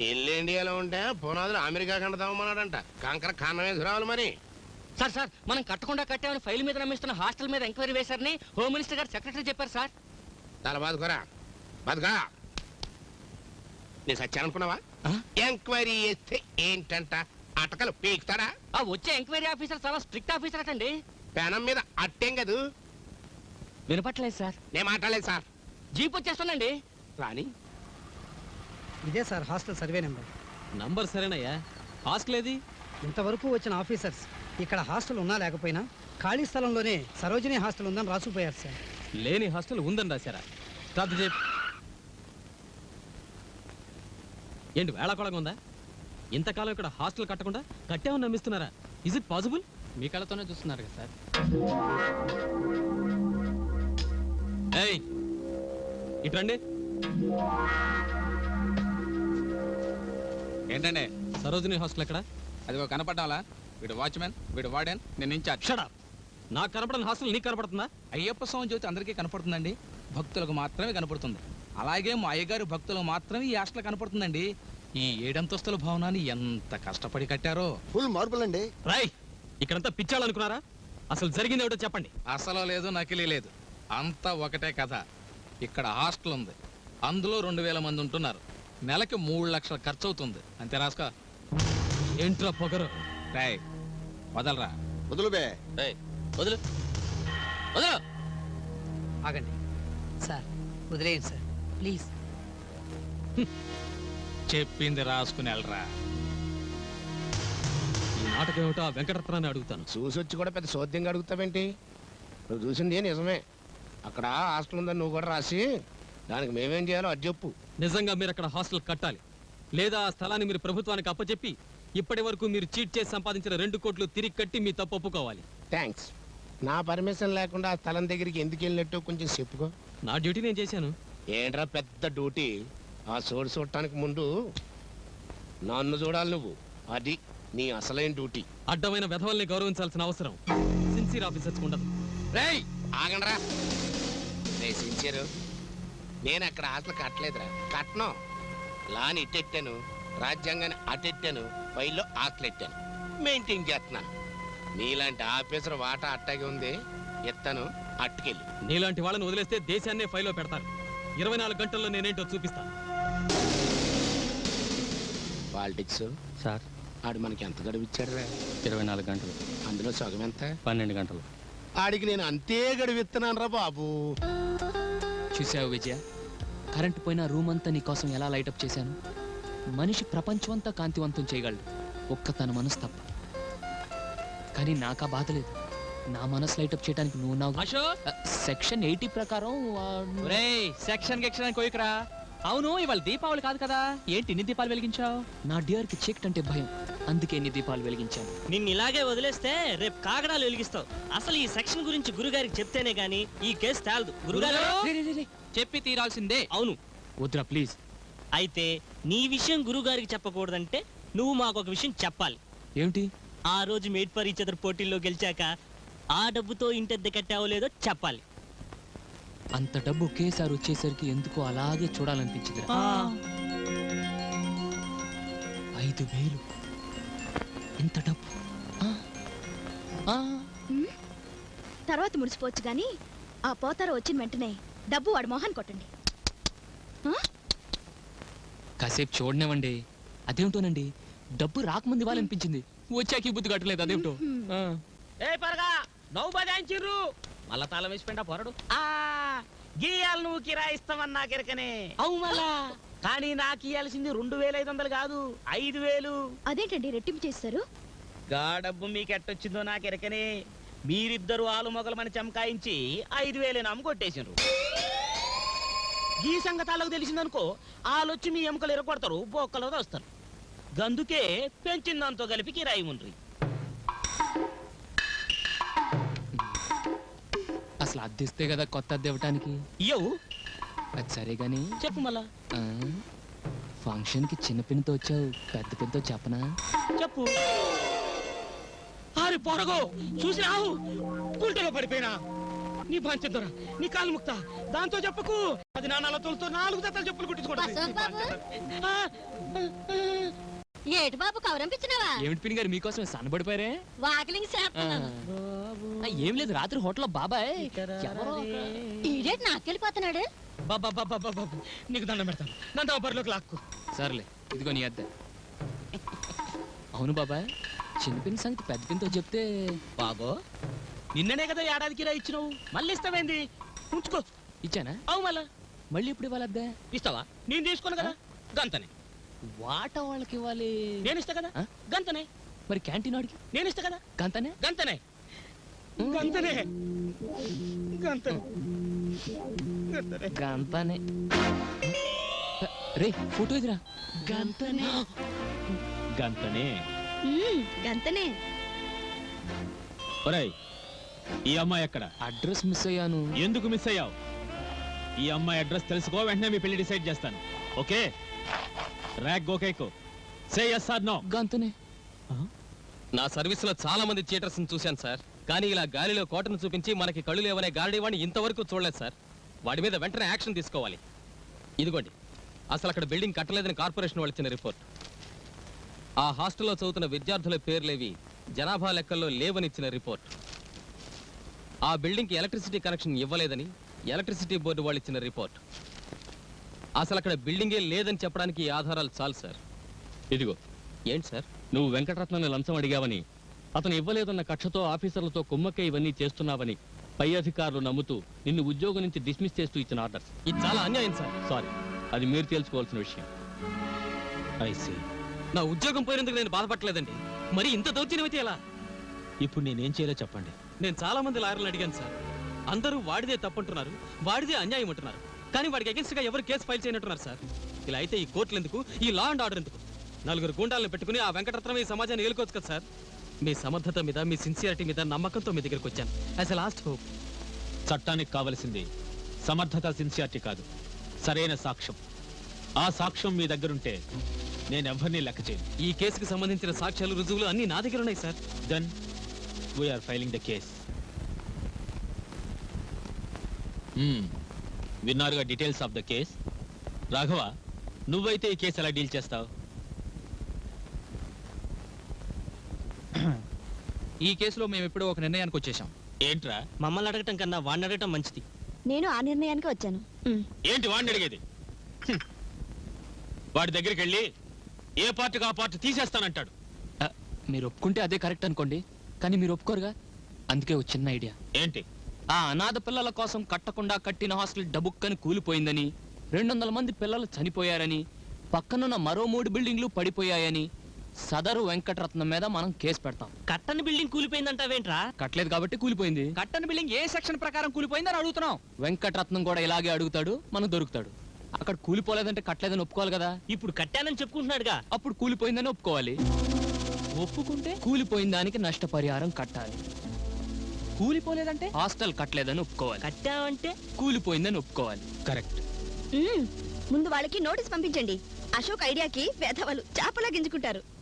ఇల్లు ఇండియాలో ఉంటే పునాదులు అమెరికా కంట తవ్వమన్నాడంట. కంకర కన్నమే రావాలి మరి. సార్ సార్ మనం కట్టకుండా కట్టామని ఫైల్ మీద నమ్మిస్తున్న హాస్టల్ మీద ఎంక్వైరీ వేశారని హోమ్ మినిస్టర్ గారు సెక్రటరీ చెప్పారు సార్. తల బాదుకోరా. బతుకా నేను సచ్చాననుకున్నావా ఆ? ఎంక్వైరీ చేస్తే ఏంటంట? అటకలు పీకుతాడా? ఆ వచ్చే ఎంక్వైరీ ఆఫీసర్ చాలా స్ట్రిక్ట్ ఆఫీసర్ అటండి. పెనం మీద అట్టేం కదూ? వినపట్లేదు సార్. నేను మాట్లాడలేదు సార్. జీప్ వచ్చేస్తుందండి. రాని ఇదే sir hostel survey number. Number సరేనయ్యా. హాస్టల్ ఏది? ఇంతవరకు వచ్చిన ఆఫీసర్స్ ఇక్కడ హాస్టల్ ఉన్నా లేకపోయినా ఖాళీ స్థలంలోనే సరోజిని హాస్టల్ ఉందని రాసుకుపోయారు సార్. లేని హాస్టల్ ఉందని రాశారా? రద్దు చేయి ఏంటి వేళాకోళంగా ఉందా? ఇంతకాలం ఇక్కడ హాస్టల్ కట్టకుండా కట్టామని నమ్మిస్తున్నారా? ఇజ్ ఇట్ పాసిబుల్ మీ కళ్ళతోనే చూస్తున్నారు కదా సార్. ఏయ్ ఇట్రండి ఏంటండి సరోజిని హాస్టల్ ఎక్కడ? అదిగో కనపడ్డాలా? వీడు వాచ్మెన్ వీడు వార్డెన్ నేను ఇన్ఛార్జ్. షడా నాకు కనపడని హాస్టల్ నీకు కనపడుతుందా? అయ్యప్ప స్వామి జ్యోతి అందరికీ కనపడుతుందండి. భక్తులకు మాత్రమే కనపడుతుంది. అలాగే మా అయ్యగారు భక్తులకు మాత్రమే ఈ హాస్టల్ కనపడుతుందండి. ఈ ఏడంతస్తుల భవనాన్ని ఎంత కష్టపడి కట్టారో. ఫుల్ మార్పులండి. రాయ్ ఇక్కడంతా పిచ్చాలనుకున్నారా? అసలు జరిగింది ఏమిటో చెప్పండి. అసలు లేదు నకిలీ లేదు. అంతా ఒకటే కథ. ఇక్కడ హాస్టల్ ఉంది. అందులో రెండు వేల మంది ఉంటున్నారు. నెలకి మూడు లక్షల ఖర్చు అవుతుంది అంతే రాసుకో. ఏంట్రా పొగరు? రాయ్ వదలరా. వదులు బే. వదులు. వదులు. ఆగండి. సార్ వదిలేయండి సార్. ప్లీజ్. చెప్పింది రాసుకుని వెళ్ళరా. ఈ నాటకం ఏమిటో ఆ వెంకటరత్నాన్ని అడుగుతాను. చూసి వచ్చి కూడా పెద్ద సోద్యంగా అడుగుతావేంటి? నువ్వు చూసింది నిజమే? అక్కడ హాస్టల్ ఉందని నువ్వు కూడా రాసి దానికి మేమేం చేయాలో అది చెప్పు. నిజంగా మీరు అక్కడ హాస్టల్ కట్టాలి. లేదా ఆ స్థలాన్ని మీరు ప్రభుత్వానికి అప్పచెప్పి ఇప్పటి వరకు మీరు చీట్ చేసి సంపాదించిన రెండు కోట్లు తిరిగి కట్టి మీ తప్పు ఒప్పుకోవాలి. థ్యాంక్స్ నా పర్మిషన్ లేకుండా ఆ స్థలం దగ్గరికి ఎందుకు వెళ్ళినట్టు కొంచెం చెప్పుకో. నా డ్యూటీ నేను చేశాను. ఏంట్రా పెద్ద డ్యూటీ? ఆ సోడు చూడటానికి ముందు నన్ను చూడాలి నువ్వు. అది నీ అసలైన డ్యూటీ. అడ్డమైన వెధవల్ని గౌరవించాల్సిన అవసరం. సిన్సియర్ ఆఫీసర్స్ ఉండదు. రేయ్ ఆగండ్రా. రే సిన్సియరు నేను అక్కడ హాస్టల్ కట్టలేదురా. కట్టను లాని ఇట్టెట్టాను రాజ్యాంగాన్ని అటెట్టాను ఫైల్లో హాస్టల్ ఎట్టాను మెయింటైన్ చేస్తున్నాను. నీలాంటి ఆఫీసర్ వాటా అట్టాగే ఉంది. ఎత్తాను అట్టుకెళ్ళి. నీలాంటి వాళ్ళని వదిలేస్తే దేశాన్నే ఫైల్లో పెడతారు. ఇరవై నాలుగు గంటల్లో నేనేంటో చూపిస్తాను పాలిటిక్స్? సార్. ఆడు మనకి ఎంత గడువిచ్చాడు రా ఇరవై నాలుగు గంటలు. అందులో సగం ఎంత? పన్నెండు గంటలు. ఆడికి నేను అంతే గడువిస్తున్నాను రా బాబు. చూసావు విజయ? కరెంట్ పోయిన రూమ్ అంతా నీకోసం ఎలా లైటప్ చేశాను? మనిషి ప్రపంచమంతా కాంతివంతం చేయగలడు. ఒక్క తన మనసు తప్ప. కానీ నాకా బాధ లేదు. నా మనసు లైటప్ చేయడానికి నువ్వు నా అశోక్! సెక్షన్ ఎయిటీ ప్రకారం సెక్షన్ గిక్షన్ కోయికరా అవును ఇవాళ దీపావళి కాదు కదా? ఏంటి ఇన్ని దీపాలు వెలిగించావు? నా డియర్కి చీకటి అంటే భయం. అందుకే ఎన్ని దీపాలు వెలిగించాను. నిన్ను ఇలాగే వదిలేస్తే రేపు కాగడాలు వెలిగిస్తావు. అసలు ఈ సెక్షన్ గురించి గురుగారికి చెప్తేనే గాని ఈ కేసు తేలదు. గురుగారు? రే, రే, రే, రే. చెప్పి తీరాల్సిందే. అవును. వద్దురా ప్లీజ్. అయితే నీ విషయం గురుగారికి చెప్పకూడదంటే నువ్వు మాకు ఒక విషయం చెప్పాలి. ఏమిటి? ఆ రోజు మేడ్ ఫర్ ఈచ్ అదర్ పోటీల్లో గెలిచాక ఆ డబ్బుతో ఇంటెద్ద కట్టావో లేదో చెప్పాలి. అంత డబ్బు ఒకేసారి వచ్చేసరికి ఎందుకో అలాగే చూడాలనిపించింది ఐదు వేలు. ఇంత డబ్బు. ఆ, ఆ, తర్వాత మురిసిపోవచ్చు గాని ఆ పోతార వచ్చిన వెంటనే డబ్బు వాడి మొహాన్ని కొట్టండి. కాసేపు చూడనివ్వండి. అదేమిటోనండి డబ్బు రాకముందు ఇవ్వాలనిపించింది. వచ్చాక బుద్ధి కట్టలేదు అదేమిటో ఆ. ఏ పరగా నవ్వు బజాయించిర్రు. మళ్ళా తాళం వేసి పెంట పోరడు. ఆ. గీయాలు నువ్వు కిరాయిస్తామన్నా కిరకనే అవు మళ్ళా కానీ నాకు ఇయ్యాల్సింది రెండు వేల ఐదు వందలు కాదు ఐదు వేలు. అదేంటండి రెట్టింపు చేస్తారు? గా డబ్బు మీకు ఎట్టొచ్చిందో నాకు ఎరకనే. మీరిద్దరు ఆలు మొగలమని చమకాయించి ఐదు వేలు నమ్ము కొట్టేసిండ్రు ఈ సంగతాలకు తెలిసిందనుకో ఆలొచ్చి మీ ఎముకలు ఎరగొడతారు బొక్కలు వస్తారు. గందుకే పెంచిందంతో కలిపి కిరాయి ఉండ్రి. అసలు అద్దెస్తే కదా కొత్త అద్దె ఇవ్వటానికి. ఇయ్యవు అది సరే గాని చెప్పు మళ్ళా. ఆ, ఫంక్షన్కి చిన్న పిన్నితో వచ్చావు పెద్ద పిన్నితో చెప్పనా? చెప్పు. ఆరి పొరగో! చూసి రావు! గుంటలో పడిపోయినా. నీ పంచదొర నీ కాలు ముక్త. దాంతో చెప్పకు. పది నాణాల తోలుతో నాలుగు జతలు చెప్పులు కుట్టించుకోవడం ఏటి బాబు కవరంపించినావా ఏమిటి పిన్ని గారు మీకోసం సన్నబడిపోయారే? వాకిలింగ్. చేస్తున్నాను. ఆ, ఏం లేదు రాత్రి హోటల్లో బాబాయ్. ఎవరో ఈడేటి నాకెళ్ళిపోతున్నాడు? బాబా బాబా బాబా నీకు దండం పెడతాను. నన్ను బరిలోకి లాక్కు. సర్లే ఇదిగో నీ అద్దె. అవును బాబాయ్ చిన్న పిన్ని సంగతి పెద్ద పిన్నితో చెప్తే బాబో నిన్ననే కదా ఏడాదికి రా ఇచ్చినావు. మళ్ళీ ఇస్తావేంది? ఉంచుకో. ఇచ్చానా? అవు మళ్ళా. మళ్ళీ ఇప్పుడు ఇవ్వాలి అద్దె? ఇస్తావా? నేను తీసుకోను కదా. గంతనే. వాట వాళ్ళకి ఇవ్వాలి? నేను ఇస్తా కదా? ఆ? గంతనే. మరి క్యాంటీన్ వాడికి నేను ఇస్తా కదా? గంతనే? గంతనే. గంతనే. గంతనే. గంతనే. రే ఫోటో ఇదిరా. గంతనే. గంతనే. గంతనే. ఒరేయ్ ఈ అమ్మాయి ఎక్కడ? అడ్రస్ మిస్ అయ్యాను. ఎందుకు మిస్ అయ్యావు? ఈ అమ్మాయి అడ్రస్ తెలుసుకో వెంటనే మీ పెళ్ళి డిసైడ్ చేస్తాను. ఓకే? ర్యాక్ గోకేకు సే ఎస్ ఆర్ నో గంతనే. నా సర్వీస్లో చాలా మంది థియేటర్స్ చూశాను సార్ కానీ ఇలా గాలిలో కోటను చూపించి మనకి కళ్ళు లేవనే గారడీ వాడిని ఇంతవరకు చూడలేదు సార్ వాడి మీద వెంటనే యాక్షన్ తీసుకోవాలి. ఇదిగోండి. అసలు అక్కడ బిల్డింగ్ కట్టలేదని కార్పొరేషన్ వాళ్ళు ఇచ్చిన రిపోర్ట్. ఆ హాస్టల్లో చదువుతున్న విద్యార్థుల పేర్లేవి జనాభా లెక్కల్లో లేవని ఇచ్చిన రిపోర్ట్. ఆ బిల్డింగ్కి ఎలక్ట్రిసిటీ కనెక్షన్ ఇవ్వలేదని ఎలక్ట్రిసిటీ బోర్డు వాళ్ళు ఇచ్చిన రిపోర్ట్. అసలు అక్కడ బిల్డింగే లేదని చెప్పడానికి ఈ ఆధారాలు చాలు సార్. ఇదిగో. ఏంటి సార్? నువ్వు వెంకటరత్నాన్ని లంచం అడిగావని అతను ఇవ్వలేదన్న కక్షతో ఆఫీసర్లతో కుమ్మక్క ఇవన్నీ చేస్తున్నావని పై అధికారులు నమ్ముతూ నిన్ను ఉద్యోగం నుంచి డిస్మిస్ చేస్తూ ఇచ్చిన ఆర్డర్స్. ఇది చాలా అన్యాయం సార్. సారీ అది మీరు తేల్చుకోవాల్సిన విషయం. I see. నా ఉద్యోగం పోయినందుకు నేను బాధపడలేదండి. మరి ఇంత దౌర్జన్యం అయితే ఎలా? ఇప్పుడు నేనేం చేయాలో చెప్పండి. నేను చాలా మంది లాయర్లు అడిగాను సార్. అందరూ వాడిదే తప్పంటున్నారు వాడిదే అన్యాయం అంటున్నారు. కానీ వాడికి against గా ఎవరు కేసు ఫైల్ చేయనట్టున్నారు సార్. ఇలా అయితే ఈ కోర్టులు ఎందుకు? ఈ లా అండ్ ఆర్డర్ ఎందుకు? నలుగురు గుండాలను పెట్టుకుని ఆ వెంకటరత్నం ఈ సమాజాన్ని ఏలుకోవచ్చు కదా సార్? మీ సమర్థత మీద మీ సిన్సియారిటీ మీద నమ్మకంతో మీ దగ్గరికి వచ్చాను. యాజ్ లాస్ట్ హోప్ చట్టానికి కావలసింది సమర్థత సిన్సియారిటీ కాదు. సరైన సాక్ష్యం. ఆ సాక్ష్యం మీ దగ్గరుంటే నేను ఎవరిని లెక్క చేయను. ఈ కేసుకు సంబంధించిన సాక్ష్యాలు రుజువులు అన్ని నా దగ్గర ఉన్నాయి sir. Then we're filing the case విన్నారుగా details of the case Raghava నువ్వైతే ఈ కేసు ఎలా డీల్ చేస్తావు? ఈ కేసులో మేము ఇప్పుడు ఒక నిర్ణయానికి వచ్చేసాం ఏంట్రా? మమ్మల్ని అడగటం కన్నా వాడిని అడగటం మంచిది. నేను ఆ నిర్ణయానికి వచ్చాను. ఏంటి వాడిని అడిగేది? హ్మ్. వాడి దగ్గరికి వెళ్ళి ఏ పార్టీకి ఆ పార్టీ తీసేస్తానంటాడు. మీరు ఒప్పుకుంటే అదే కరెక్ట్ అనుకోండి కానీ మీరు ఒప్పుకోరుగా? అందుకే ఒక చిన్న ఐడియా. ఏంటి? ఆ అనాథ పిల్లల కోసం కట్టకుండా కట్టిన హాస్టల్ డబుక్కని కూలిపోయిందని రెండు వందల మంది పిల్లలు చనిపోయారని పక్కనున్న మరో మూడు బిల్డింగ్లు పడిపోయాయని సదరు వెంకటరత్నం మీద మనం కేసు పెడతాం. కట్టని బిల్డింగ్ కూలిపోయిందంటావేంట్రా? కట్టలేదు కాబట్టి కూలిపోయింది. కట్టని బిల్డింగ్ ఏ సెక్షన్ ప్రకారం కూలిపోయిందని అడుగుతున్నాం. వెంకటరత్నం కూడా ఇలాగే అడుగుతాడు మనం దొరుకుతాడు. అక్కడ కూలిపోలేదంటే కట్టలేదని ఒప్పుకోవాలి కదా? ఇప్పుడు కట్టానని చెప్పుకుంటున్నాడుగా. అప్పుడు కూలిపోయిందని ఒప్పుకోవాలి. ఒప్పుకుంటే? కూలిపోయిన దానికి నష్టపరిహారం కట్టాలి. కూలిపోలేదంటే? హాస్టల్ కట్టలేదని ఒప్పుకోవాలి. కట్టావంటే? కూలిపోయిందని ఒప్పుకోవాలి. కరెక్ట్. ముందు వాళ్ళకి నోటీస్ పంపించండి. అశోక్ ఐడియాకి వేధవాళ్ళు చేపలా గింజుకుంటారు.